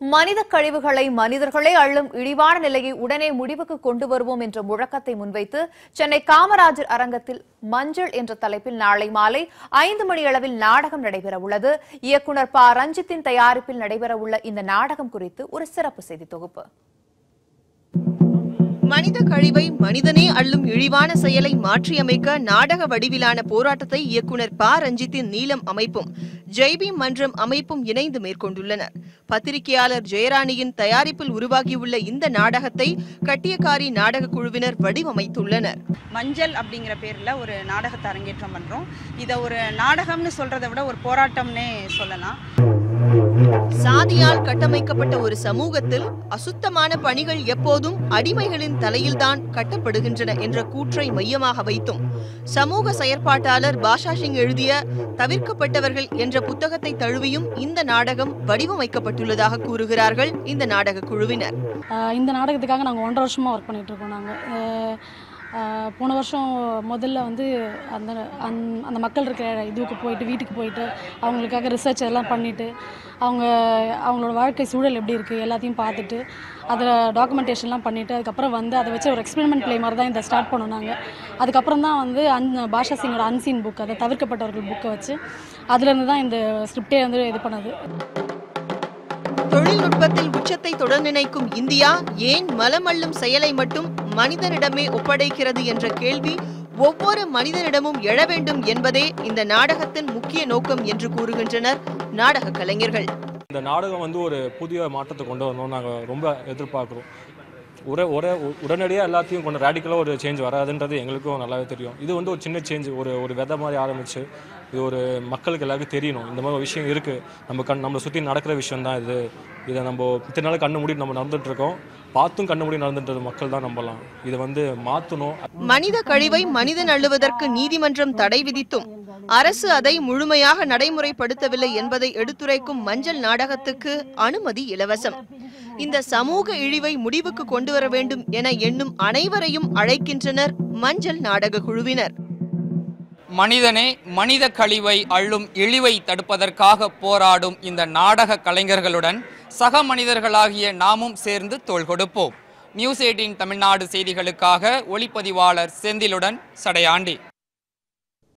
மனித கழிவுகளை மனிதர்களே அள்ளும் இழிவான நிலையை உடனே முடிவுக்கு கொண்டு வருவோம் என்ற முழக்கத்தை முன்வைத்து சென்னை காமராஜர் அரங்கத்தில் மஞ்சள் என்ற தலைப்பில் நாளை மாலை ஐந்து மணி அளவில் நாடகம் நடைபெறவுள்ளது இயக்குனர் ப. ரஞ்சித்தின் தயாரிப்பில் நடைபெறவுள்ள இந்த நாடகம் குறித்து ஒரு சிறப்பு செய்தி தொகுப்பு. மனித கழிவை மனிதனே அள்ளும் இழிவான செயலை மாற்றியமைக்க நாடக வடிவிலான போராட்டத்தை இயக்குனர் ப. ரஞ்சித்தின் நீலம் அமைப்பும் ஜெய்பி மன்றம் அமைப்பும் இணைந்து மேற்கொண்டுள்ளனர் பத்திரிகையாளர் ஜெயராணியின் தயாரிப்பில் உருவாகியுள்ள இந்த நாடகத்தை கட்டியக்காரி நாடக குழுவினர் வடிவமைத்துள்ளனர். மஞ்சள் அப்படிங்கிற பேரில் ஒரு நாடகத்தை அரங்கேற்றம் பண்ணுறோம் இதை ஒரு நாடகம்னு சொல்கிறத விட ஒரு போராட்டம்னே சொல்லலாம். சாதியால் கட்டமைக்கப்பட்ட ஒரு சமூகத்தில் அசுத்தமான பணிகள் எப்போதும் அடிமைகளின் தலையில்தான் கட்டப்படுகின்றன என்ற கூற்றை மையமாக வைத்தும் சமூக செயற்பாட்டாளர் பாஷா சிங் எழுதிய தவிர்க்கப்பட்டவர்கள் என்ற புத்தகத்தை தழுவியும் இந்த நாடகம் வடிவமைக்கப்பட்டுள்ளதாக கூறுகிறார்கள் இந்த நாடக குழுவினர். இந்த நாடகத்துக்காக நாங்கள் ஒன்றரை வருஷமாக ஒர்க் பண்ணிகிட்டு இருக்கோம் நாங்கள் போன வருஷம் முதல்ல வந்து அந்த அந் அந்த மக்கள் இருக்கிற இதுக்கு போயிட்டு வீட்டுக்கு போயிட்டு அவங்களுக்காக ரிசர்ச் எல்லாம் பண்ணிவிட்டு அவங்க அவங்களோட வாழ்க்கை சூழல் எப்படி இருக்குது எல்லாத்தையும் பார்த்துட்டு அதில் டாக்குமெண்டேஷன்லாம் பண்ணிவிட்டு அதுக்கப்புறம் வந்து அதை வச்சு ஒரு எக்ஸ்பெரிமெண்ட் பிளே மாதிரி தான் இதை ஸ்டார்ட் பண்ணோம் நாங்கள் அதுக்கப்புறம் தான் வந்து அன் பாஷா சிங்கோட அன்சீன் புக் அதை தவிர்க்கப்பட்டவர்கள் புக்கை வச்சு அதுலேருந்து தான் இந்த ஸ்கிரிப்டே வந்து இது பண்ணது. தொழில்நுட்பத்தில் உச்சத்தை தொடர் நினைக்கும் இந்தியா ஏன் மலமள்ளும் செயலை மட்டும் மனிதனிடமே ஒப்படைக்கிறது என்ற கேள்வி ஒவ்வொரு மனிதனிடமும் எழ வேண்டும் என்பதே இந்த நாடகத்தின் முக்கிய நோக்கம் என்று கூறுகின்றனர் நாடக கலைஞர்கள். இந்த நாடகம் வந்து ஒரு புதிய மாற்றத்தை கொண்டு வரணும்னு நாங்கள் ரொம்ப எதிர்பார்க்குறோம். ஒரே ஒரே உ- உடனடியாக எல்லாத்தையும் கொஞ்சம் ரேடிக்கலாக ஒரு சேஞ்ச் வராதுன்றது எங்களுக்கும் நல்லாவே தெரியும். இது வந்து ஒரு சின்ன சேஞ்ச் ஒரு ஒரு விதை மாதிரி ஆரம்பிச்சு இது ஒரு மக்களுக்கு எல்லாருக்கும் தெரியணும். இந்த மாதிரி ஒரு விஷயம் இருக்குது நம்ம கண் நம்மளை சுற்றி நடக்கிற விஷயம் தான் இது. இதை நம்ம இத்தனை நாள் கண்ணு மூடி நம்ம நடந்துட்டுருக்கோம் பார்த்தும் கண்ணு மூடி நடந்துட்டு மக்கள் தான் நம்பலாம் இதை வந்து மாற்றணும் மனித கழிவை மனிதன் அள்ளுவதற்கு நீதிமன்றம் தடை விதித்தும் அரசு அதை முழுமையாக நடைமுறைப்படுத்தவில்லை என்பதை எடுத்துரைக்கும் மஞ்சள் நாடகத்துக்கு அனுமதி இலவசம். இந்த சமூக இழிவை முடிவுக்கு கொண்டு வர வேண்டும் என எண்ணும் அனைவரையும் அழைக்கின்றனர் மஞ்சள் நாடக குழுவினர். மனிதனே மனித கழிவை அள்ளும் இழிவை தடுப்பதற்காக போராடும் இந்த நாடக கலைஞர்களுடன் சக மனிதர்களாகிய நாமும் சேர்ந்து தோள் கொடுப்போம். நியூஸ் எயிட்டின் தமிழ்நாடு செய்திகளுக்காக ஒளிப்பதிவாளர் செந்திலுடன் சடையாண்டி.